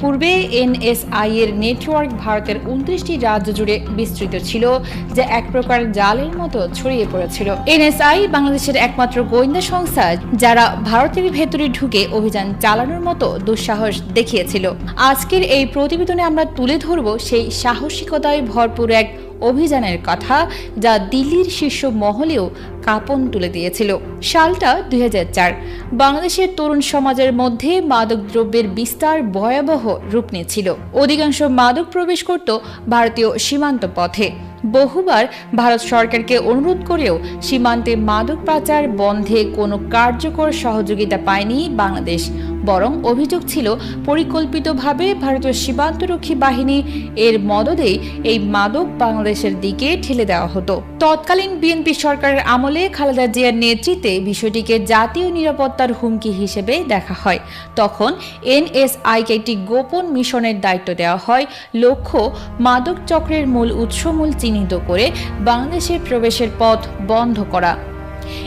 পূর্বে এনএসআই এর নেটওয়ার্ক ভারতের উনত্রিশটি রাজ্য জুড়ে বিস্তৃত ছিল, যা এক প্রকার জালের মতো ছড়িয়ে পড়েছিল। এনএসআই বাংলাদেশের একমাত্র গোয়েন্দা সংস্থা, যারা ভারতের ভেতরে ঢুকে অভিযান চালানোর মতো দুঃসাহস দেখিয়েছিল। আজকের এই প্রতিবেদনে আমরা তুলে ধরব সেই সাহসিকতায় ভরপুর এক অভিযানের কথা যা দিল্লির শীর্ষ মহলেও কাঁপন তুলে দিয়েছিল। সালটা দুই হাজার চার, বাংলাদেশের তরুণ সমাজের মধ্যে মাদক দ্রব্যের বিস্তার ভয়াবহ রূপ নিয়েছিল। অধিকাংশ মাদক প্রবেশ করত ভারতীয় সীমান্ত পথে। বহুবার ভারত সরকারকে অনুরোধ করেও সীমান্তে মাদক পাচার বন্ধে কোনো কার্যকর সহযোগিতা পায়নি বাংলাদেশ। বরং অভিযোগ ছিল, পরিকল্পিতভাবে ভারতীয় সীমান্তরক্ষী বাহিনী এর মদদেই এই মাদক বাংলাদেশের দিকে ঠেলে দেওয়া হতো। তৎকালীন বিএনপি সরকারের আমলে খালেদা জিয়ার নেতৃত্বে বিষয়টিকে জাতীয় নিরাপত্তার হুমকি হিসেবে দেখা হয়। তখন এনএসআইকে একটি গোপন মিশনের দায়িত্ব দেওয়া হয়। লক্ষ্য, মাদক চক্রের মূল উৎসমূল চিহ্নিত করে বাংলাদেশের প্রবেশের পথ বন্ধ করা।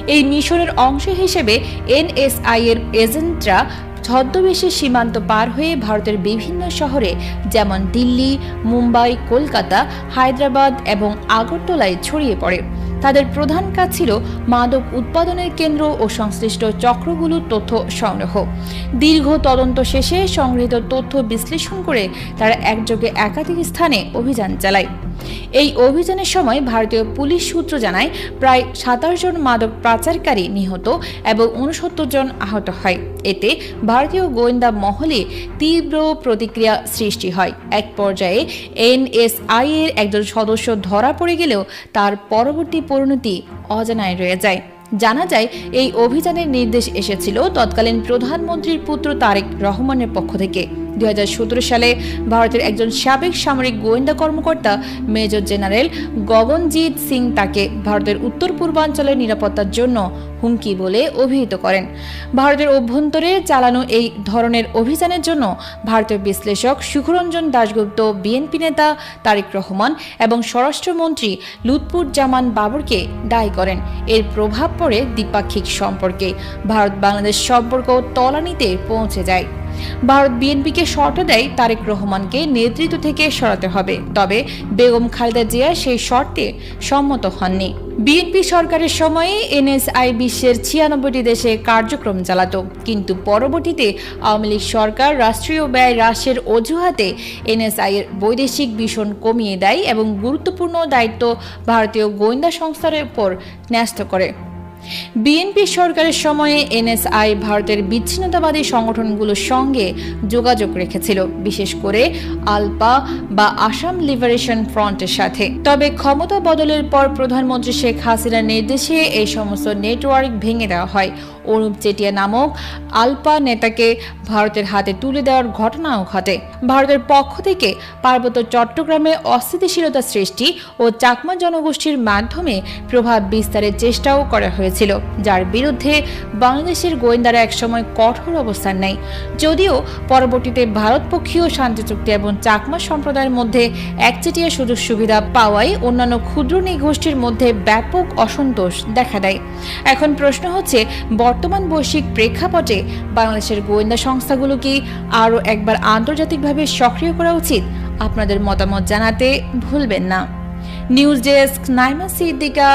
এই মিশনের অংশ হিসেবে এনএসআই এর এজেন্টরা ছদ্মবেশে সীমান্ত পার হয়ে ভারতের বিভিন্ন শহরে, যেমন দিল্লি, মুম্বাই, কলকাতা, হায়দ্রাবাদ এবং আগরতলায় ছড়িয়ে পড়ে। তাদের প্রধান কাজ ছিল মাদক উৎপাদনের কেন্দ্র ও সংশ্লিষ্ট চক্রগুলোর তথ্য সংগ্রহ। দীর্ঘ তদন্ত শেষে সংগৃহীত তথ্য বিশ্লেষণ করে তারা একযোগে একাধিক স্থানে অভিযান চালায়। এই অভিযানের সময় ভারতীয় পুলিশ সূত্র জানায় প্রায় সাতাশ জন মাদক পাচারকারী নিহত এবং উনসত্তর জন আহত হয়। এতে ভারতীয় গোয়েন্দা মহলে তীব্র প্রতিক্রিয়া সৃষ্টি হয়। এক পর্যায়ে এনএসআই এর একজন সদস্য ধরা পড়ে গেলেও তার পরবর্তী পরিণতি অজানায় রয়ে যায়। জানা যায়, এই অভিযানের নির্দেশ এসেছিল তৎকালীন প্রধানমন্ত্রীর পুত্র তারেক রহমানের পক্ষ থেকে। দুই হাজার সতেরো সালে ভারতের একজন সাবেক সামরিক গোয়েন্দা কর্মকর্তা মেজর জেনারেল গগনজিৎ সিং তাকে ভারতের উত্তর পূর্বাঞ্চলের নিরাপত্তার জন্য হুমকি বলে অভিহিত করেন। ভারতের অভ্যন্তরে চালানো এই ধরনের অভিযানের জন্য ভারতীয় বিশ্লেষক সুখরঞ্জন দাশগুপ্ত, বিএনপি নেতা তারেক রহমান এবং স্বরাষ্ট্রমন্ত্রী লুৎপুর জামান বাবরকে দায়ী করেন। এর প্রভাব পড়ে দ্বিপাক্ষিক সম্পর্কে। ভারত বাংলাদেশ সম্পর্ক তলানিতে পৌঁছে যায়। ভারত বিএনপিকে শর্ত দেয় তারেক রহমানকে নেতৃত্ব থেকে সরাতে হবে। তবে বেগম খালেদা জিয়া সেই শর্তে সম্মত হননি। বিএনপি সরকারের সময়ে এনএসআই বিশ্বের ছিয়ানব্বইটি দেশে কার্যক্রম চালাত। কিন্তু পরবর্তীতে আওয়ামী লীগ সরকার রাষ্ট্রীয় ব্যয় হ্রাসের অজুহাতে এনএসআই এর বৈদেশিক ভীষণ কমিয়ে দেয় এবং গুরুত্বপূর্ণ দায়িত্ব ভারতীয় গোয়েন্দা সংস্থার উপর ন্যস্ত করে। বিএনপি সরকারের সময়ে এনএসআই ভারতের বিচ্ছিন্নতাবাদী সংগঠনগুলোর সঙ্গে যোগাযোগ রেখেছিল, বিশেষ করে আলপা বা আসাম লিবারেশন ফ্রন্টের সাথে। তবে ক্ষমতা বদলের পর প্রধানমন্ত্রী শেখ হাসিনার নির্দেশে এই সমস্ত নেটওয়ার্ক ভেঙে দেওয়া হয়। অরূপ চেটিয়া নামক আলপা নেতাকে ভারতের হাতে তুলে দেওয়ার ঘটনাও ঘটে। ভারতের পক্ষ থেকে পার্বত্য চট্টগ্রামে অস্থিতিশীলতা সৃষ্টি ও চাকমা জনগোষ্ঠীর মাধ্যমে প্রভাব বিস্তারের চেষ্টাও করা হয়েছিল যার বিরুদ্ধে বাংলাদেশের গোয়েন্দারা একসময় কঠোর অবস্থান নেয়। যদিও পরবর্তীতে ভারতপক্ষীয় শান্তি চুক্তি এবং চাকমা সম্প্রদায়ের মধ্যে একচেটিয়া সুযোগ সুবিধা পাওয়ায় অন্যান্য ক্ষুদ্র নৃগোষ্ঠীর মধ্যে ব্যাপক অসন্তোষ দেখা দেয়। এখন প্রশ্ন হচ্ছে, বর্তমান বৈশ্বিক প্রেক্ষাপটে বাংলাদেশের গোয়েন্দা সংস্থাগুলো কি আরও একবার আন্তর্জাতিকভাবে সক্রিয় করা উচিত? আপনাদের মতামত জানাতে ভুলবেন না। News desk, Naima Siddika